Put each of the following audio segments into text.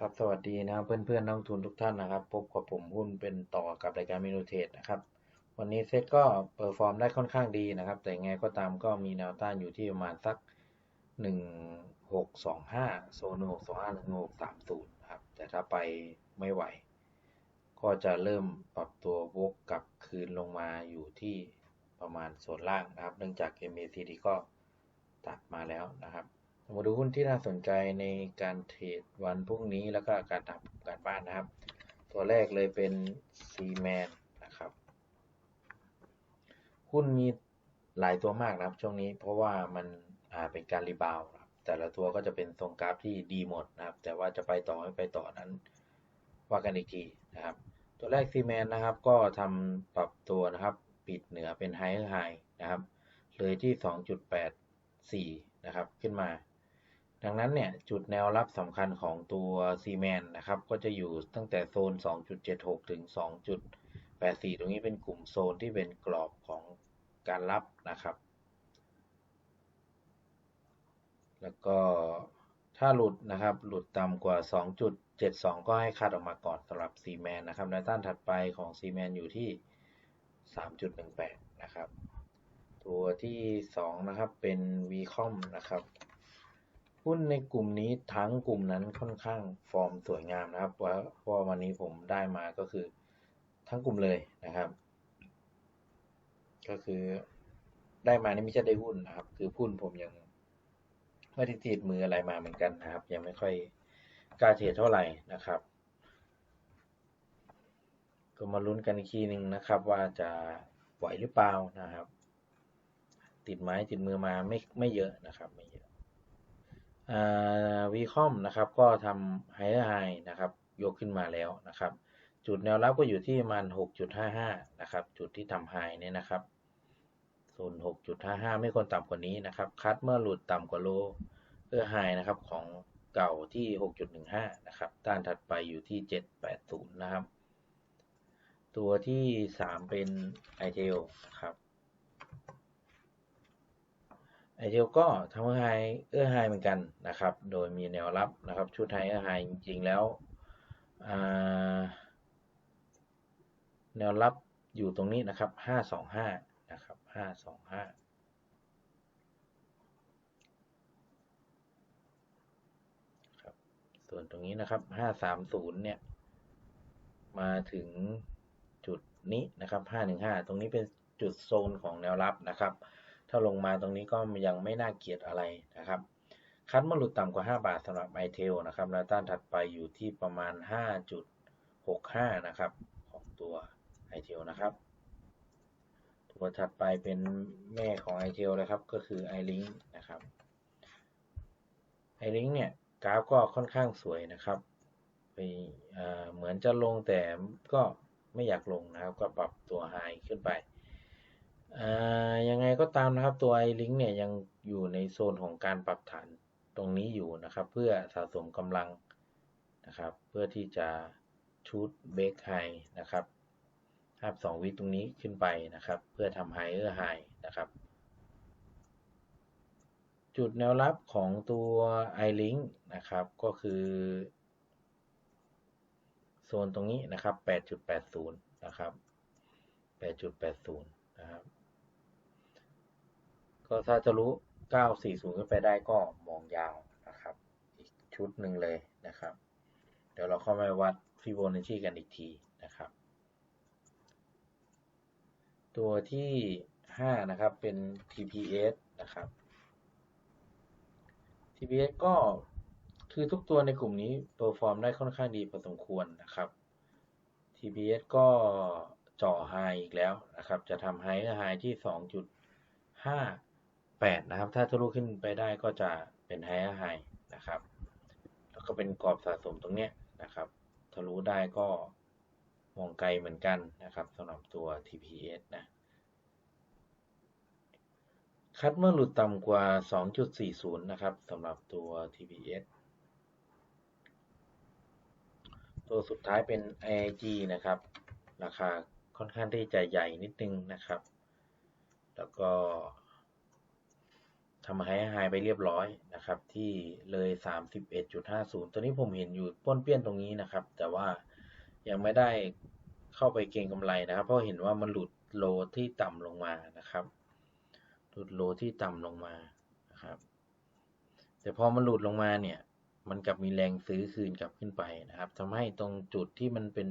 ครับสวัสดีนะครับเพื่อนๆนักทุนทุกท่านนะครับพบกับผมหุ้นเป็นต่อกับรายการเมนูเทรดนะครับ วันนี้เซ็ตก็เปอร์ฟอร์มได้ค่อนข้างดีนะครับ แต่ไงก็ตามก็มีแนวต้านอยู่ที่ประมาณสัก 1625 โซน1625 1630ครับแต่ถ้าไปไม่ไหว ก็จะเริ่มปรับตัววกกลับคืนลงมาอยู่ที่ประมาณโซนล่างนะครับ เนื่องจาก MACD ก็ตัดมาแล้วนะครับ มาดูหุ้นที่น่าสนใจในการเทรดวันพรุ่งนี้แล้วก็การทำการบ้านนะครับ ตัวแรกเลยเป็น c m a n นนะครับ หุ้นมีหลายตัวมากนะครับช่วงนี้เพราะว่ามันเป็นการรีบาวครับแต่ละตัวก็จะเป็นทรงกราฟที่ดีหมดนะครับ แต่ว่าจะไปต่อไม่ไปต่อนั้นว่ากันอีกทีนะครับ ตัวแรกซีแมนนะครับก็ทำปรับตัวนะครับปิดเหนือเป็นไฮเออร์ไฮนะครับเลยที่ 2.84 นะครับขึ้นมา ดังนั้นเนี่ยจุดแนวรับสำคัญของตัวซีแมนนะครับ ก็จะอยู่ตั้งแต่โซน 2.76 ถึง 2.84 ตรงนี้เป็นกลุ่มโซนที่เป็นกรอบของการรับนะครับ แล้วก็ถ้าหลุดนะครับ หลุดต่ำกว่า 2.72 ก็ให้คัดออกมาก่อนสำหรับซีแมนนะครับแนวต้านถัดไปของซีแมนอยู่ที่ 3.18 นะครับ ตัวที่ 2 นะครับเป็น VCOM นะครับ หุ้นในกลุ่มนี้ทั้งกลุ่มนั้นค่อนข้างฟอร์มสวยงามนะครับเพราะว่าวันนี้ผมได้มาก็คือทั้งกลุ่มเลยนะครับ ก็คือได้มานี่ไม่ใช่ได้หุ้นนะครับ คือหุ้นผมยังไม่ได้ติดมืออะไรมาเหมือนกันนะครับ ยังไม่ค่อยกล้าเทรดเท่าไหร่นะครับ ก็มาลุ้นกันอีกทีหนึ่งนะครับ ว่าจะไหวหรือเปล่านะครับ ติดไม้ติดมือมาไม่ไม่เยอะนะครับ ไม่เยอะ วีคอมนะครับก็ทำไฮไฮนะครับยกขึ้นมาแล้วนะครับ จุดแนวรับก็อยู่ที่ประมาณ 6.55 นะครับ จุดที่ทำไฮเนี่ยนะครับโซน6.55 ไม่ควรต่ำกว่านี้นะครับ คัดเมื่อหลุดต่ำกว่าโลเพื่อไฮนะครับของเก่าที่ 6.15 นะครับ ต้านถัดไปอยู่ที่ 780 นะครับ ตัวที่ 3 เป็น i t e l ครับ ไอเทลก็ทำไฮเอื้อไฮเหมือนกันนะครับ โดยมีแนวรับนะครับ ชุดไฮเอื้อไฮจริงๆแล้ว แนวรับอยู่ตรงนี้นะครับ 525 นะครับ 525ครับส่วนตรงนี้นะครับ 530 เนี่ย มาถึงจุดนี้นะครับ 515 ตรงนี้เป็นจุดโซนของแนวรับนะครับ ถ้าลงมาตรงนี้ก็ยังไม่น่าเกลียดอะไรนะครับ คัดมาหลุดต่ำกว่า 5 บาทสำหรับไอเทลนะครับแนวต้านถัดไปอยู่ที่ประมาณ 5.65 นะครับ ของตัวไอเทลนะครับ ตัวถัดไปเป็นแม่ของไอเทลเลยครับ ก็คือไอลิงนะครับไอลิงเนี่ยกราฟก็ค่อนข้างสวยนะครับไปเหมือนจะลงแต่ก็ไม่อยากลงนะครับ ก็ปรับตัวไฮขึ้นไป ยังไงก็ตามนะครับตัว iLink เนี่ยยังอยู่ในโซนของการปรับฐานตรงนี้อยู่นะครับ เพื่อสะสมกำลังนะครับ เพื่อที่จะชูดเบรกไฮนะครับภาพ2วิตรงนี้ขึ้นไปนะครับ เพื่อทำไฮเออร์ไฮนะครับ จุดแนวรับของตัว iLink นะครับก็คือโซนตรงนี้นะครับ 8.80 นะครับ 8.80 นะครับ ก็ถ้าจะรู้ 940 ขึ้นไปได้ก็มองยาวนะครับ อีกชุดหนึ่งเลยนะครับ เดี๋ยวเราเข้ามาวัดฟิโบนัชชีกันอีกทีนะครับ ตัวที่ 5 นะครับเป็น TPS นะครับ TPS ก็คือทุกตัวในกลุ่มนี้เปอร์ฟอร์มได้ค่อนข้างดีพอสมควรนะครับ TPS ก็จ่อไฮอีกแล้วนะครับ จะทำไฮไฮที่ 2.5 8 นะครับ ถ้าทะลุขึ้นไปได้ก็จะเป็นไฮไฮนะครับ แล้วก็เป็นกรอบสะสมตรงเนี้ยนะครับ ทะลุได้ก็มองไกลเหมือนกันนะครับสำหรับตัว TPS นะคัดเมื่อหลุดต่ำกว่า 2.40 นะครับสำหรับตัว TPS ตัวสุดท้ายเป็น IIG นะครับ ราคาค่อนข้างที่จะใหญ่นิดนึงนะครับ แล้วก็ ทำไฮไฮไปเรียบร้อยนะครับ ที่เลย 31.50 ตัวนี้ผมเห็นอยู่ป้นเปี้ยนตรงนี้นะครับ แต่ว่ายังไม่ได้เข้าไปเก็งกำไรนะครับ เพราะเห็นว่ามันหลุดโลที่ต่ำลงมานะครับ หลุดโลที่ต่ำลงมานะครับ แต่พอมันหลุดลงมาเนี่ย มันกลับมีแรงซื้อคืนกลับขึ้นไปนะครับทำให้ตรงจุดที่มันเป็น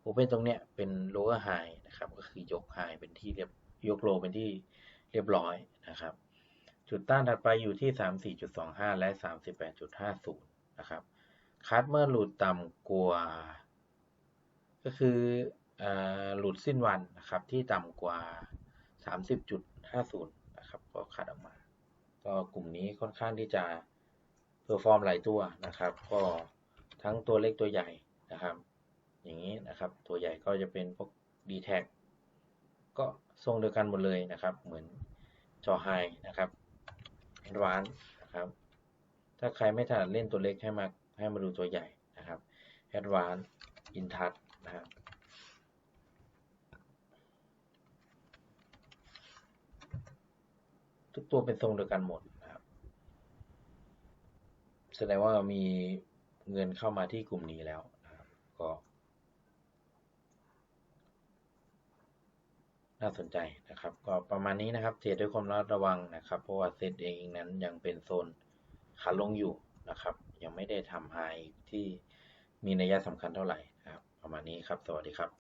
โอเ n นตรงเนี้ยเป็น lower high นะครับ ก็คือยก high เป็นที่เรียบยกโลเป็นที่เรียบร้อยนะครับ จุดต้านถัดไปอยู่ที่ 34.25 และ 38.50 นะครับคัดเมื่อหลุดต่ำกว่าก็คืออหลุดสิ้นวันนะครับที่ต่ำกว่า 30.50 นะครับก็คัดออกมา ก็กลุ่มนี้ค่อนข้างที่จะเพอร์ฟอร์มหลายตัวนะครับ ก็ทั้งตัวเล็กตัวใหญ่นะครับ อย่างนี้นะครับตัวใหญ่ก็จะเป็นพวก d t แทก็ทรงเดียวกันหมดเลยนะครับ เหมือนจอไฮนะครับ แอดวานนะครับ ถ้าใครไม่ถนัดเล่นตัวเล็กให้มาให้มาดูตัวใหญ่นะครับแอดวานอินทัชนะครับทุกตัวเป็นทรงเดียวกันหมดนะครับ แสดงว่ามีเงินเข้ามาที่กลุ่มนี้แล้วนะครับก็ น่าสนใจนะครับ ก็ประมาณนี้นะครับเทรดด้วยความระมัดระวังนะครับ เพราะว่าเซตเองนั้นยังเป็นโซนขาลงอยู่นะครับ ยังไม่ได้ทำไฮที่มีนัยสำคัญเท่าไหร่นะครับ ประมาณนี้ครับ สวัสดีครับ